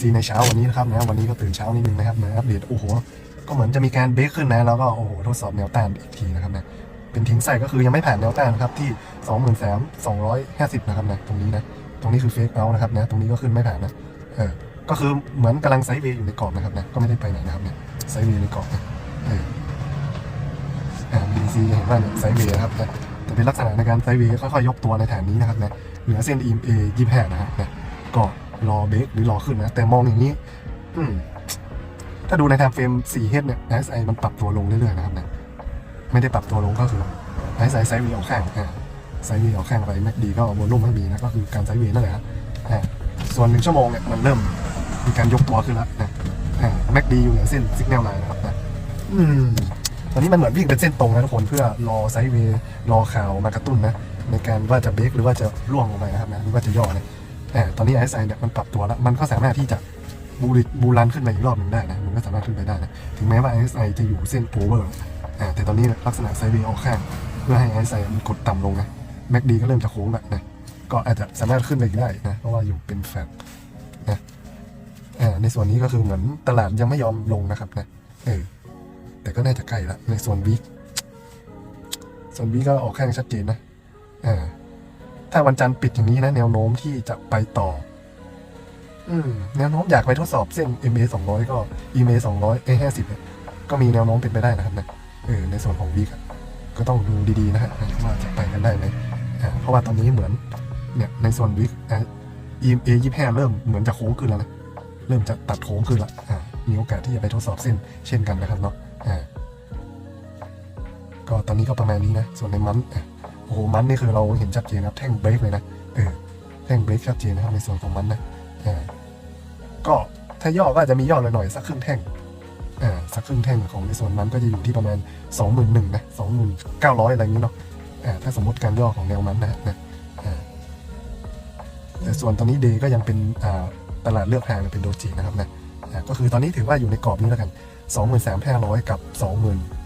ซีในเช้าวันนี้นะครับนะวันนี้ก็ตื่นเช้านิดนึงนะครับมาอัปเดตโอ้โหก็เหมือนจะมีการเบรกขึ้นนะแล้วก็โอ้โหทดสอบแนวต้านอีกทีนะครับนะเป็นทิ้งใส่ก็คือยังไม่ผ่านแนวต้านนะครับที่23,250นะครับนะตรงนี้นะตรงนี้คือเฟกเอานะครับนะตรงนี้ก็ขึ้นไม่ผ่านนะเออก็คือเหมือนกำลังไซด์เวย์อยู่ในกรอบนะครับนะก็ไม่ได้ไปไหนนะครับเนี่ยไซด์เวย์ในกรอบนะเอออ่า BTC เห็นว่าเนี่ยไซด์เวย์นะครับนะจะเป็นลักษณะในการไซด์เวย์ค่อยๆยกตัวในฐานนี้นะครับนะเหนือเส้น EMA 25นะครับนะก็ รอเบรกหรือรอขึ้นนะ แต่มองอย่างนี้ อืมถ้าดูในไทม์เฟรม 4 h เนี่ย RSI มันปรับตัวลงเรื่อยๆนะครับนะไม่ได้ปรับตัวลงก็คือ RSI ไซด์เวย์ออกข้างอ่าไซด์เวย์ออกข้างไปแม็กดีก็วอลุ่มไม่มีนะ ก็คือการไซด์เวย์นั่นแหละครับอ่าส่วนหนึ่งชั่วโมงเนี่ยมันเริ่มมีการยกตัวขึ้นแล้วนะอ่าแม็กดีอยู่เหนือเส้นสิกแนลไลน์นะครับนะอืมตอนนี้มันเหมือนวิ่งเป็นเส้นตรงนะทุกคนเพื่อรอไซด์เวย์รอข่าวมากระตุ้นนะในการว่าจะเบรกหรือว่าจะล่วงลงไปนะครับนะหรือว่าจะย่อเนะ อ่าตอนนี้ RSI เนี่ยมันปรับตัวแล้ว มันก็สามารถที่จะบูริบูรันขึ้นไปอีกรอบหนึ่งได้นะ มันก็สามารถขึ้นไปได้นะ ถึงแม้ว่า RSI จะอยู่เส้นโพเวอร์อ่าแต่ตอนนี้ลักษณะไซด์เวย์ออกข้าง เพื่อให้ RSI มันกดต่ำลงนะแม็กดีก็เริ่มจะโค้งแล้วนะก็อาจจะสามารถขึ้นไปอีกได้นะ เพราะว่าอยู่เป็นแฟลตนะอ่าในส่วนนี้ก็คือเหมือนตลาดยังไม่ยอมลงนะครับนะเออแต่ก็น่าจะใกล้ละในส่วนวีคส่วนวีคก็ออกข้างชัดเจนนะอ่า ถ้าวันจันทร์ปิดอย่างนี้นะ แนวโน้มที่จะไปต่อ อืมแนวโน้มอยากไปทดสอบเส้น MA 200 ก็ EMA 200 A 50เนี่ยก็มีแนวโน้มเป็นไปได้นะครับนะเออในส่วนของวีกก็ต้องดูดีๆนะฮะว่าจะไปกันได้ไหมเพราะว่าตอนนี้เหมือนเนี่ยในส่วนวีกอ่า EMA 25เริ่มเหมือนจะโค้งขึ้นแล้วนะเริ่มจะตัดโค้งขึ้นละอ่ามีโอกาสที่จะไปทดสอบเส้นเช่นกันนะครับเนาะอ่าก็ตอนนี้ก็ประมาณนี้นะ ส่วนในมันอะโอ้โหมันนี่คือเราเห็นชัดเจนครับแท่งเบรกเลยนะเออแท่งเบรกชัดเจนนะครับในส่วนของมันนะอ่าก็ถ้าย่อก็อาจจะมีย่อหน่อยๆสักครึ่งแท่งอ่าสักครึ่งแท่งของในส่วนนั้นก็จะอยู่ที่ประมาณ 2 1 0 0 0นะ2,900อะไรอย่างนี้เนาะอ่าถ้าสมมติการย่อของแนวมันนะนะอ่าแต่ส่วนตอนนี้เดก็ยังเป็นอ่าตลาดเลือกทางเป็นโดจินะครับนะอ่าก็คือตอนนี้ถือว่าอยู่ในกรอบนี้แล้วกัน 23,500 กับ 20,000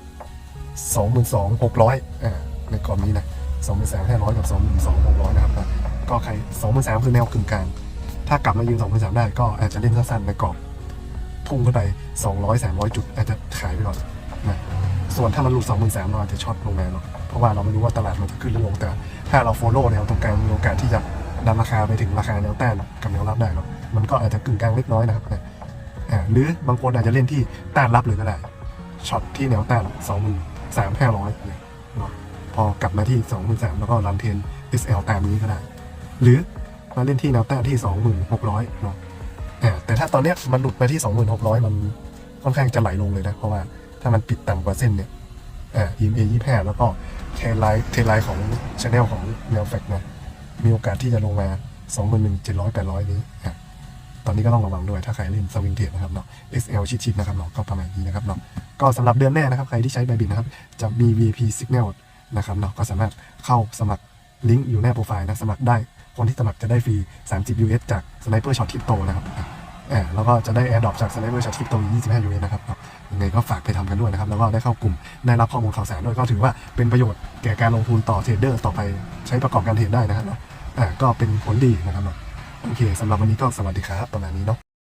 22,600อ่าในกรอบนี้นะ 23,500กับ22,600นะครับก็ใคร23,000คือแนวกึ่งกลางถ้ากลับมายืน2 3 0ได้ก็อาจจะเล่นสั้นๆในกรอบพุ่งขึ้นไป200 300จุดอาจจะขายไปก่อนนะส่วนถ้ามันหลุด2 3 0 0เราอาจจะช็อตลงมาเนาะเพราะว่าเราไม่รู้ว่าตลาดมันจะขึ้นหรือลงแต่ ถ้าเราโฟลโล่แนวตรงกลางมีโอกาสที่จะดันราคาไปถึงราคาแนวต้านกับแนวรับได้เนาะมันก็อาจจะกึ่งกลางเล็กน้อยนะครับนะหรือบางคนอาจจะเล่นที่ต้านรับเลยก็ได้ช็อตที่แนวต้าน2 3 5 0 0เนี่ยเนาะ พอกลับมาที่ 2 3 0 0แล้วก็รันเทน SL ตามนี้ก็ได้ หรือมาเล่นที่แนวต้าที่ 26,600เนาะอ่าแต่ถ้าตอนเนี้ยมันหลุดไปที่ 26,600 มันค่อนข้างจะไหลลงเลยนะ เพราะว่าถ้ามันปิดต่ำกว่าเส้นเนี่ยอ่า EMA 25แล้วก็เทรนไลน์เทรนไลน์ของชแนลของแนวแฟกนะมีโอกาสที่จะลงมา 21,700 800 นี้อะตอนนี้ก็ต้องระวังด้วยถ้าใครเล่นสวิงเทรดนะครับเนาะ XL ชิดๆนะครับเนาะก็ประมาณนี้นะครับเนาะก็สำหรับเดือนหน้านะครับ ใครที่ใช้ไบบินนะครับ จะมี VIP Signal นะครับเนาะก็สามารถเข้าสมัครลิงก์อยู่หน้าโปรไฟล์นะสมัครได้คนที่สมัครจะได้ฟรี 30 US จาก Sniper Shot Crypto นะครับอ่าแล้วก็จะได้ AirDrop จาก Sniper Shot Crypto 25 US นะครับยังไงก็ฝากไปทำกันด้วยนะครับ แล้วก็ได้เข้ากลุ่มได้รับข้อมูลข่าวสารด้วยก็ถือว่าเป็นประโยชน์แก่การลงทุนต่อเทรดเดอร์ต่อไปใช้ประกอบการเทรดได้นะครับอ่าก็เป็นผลดีนะครับโอเคสำหรับวันนี้ก็สวัสดีครับประมาณนี้เนาะ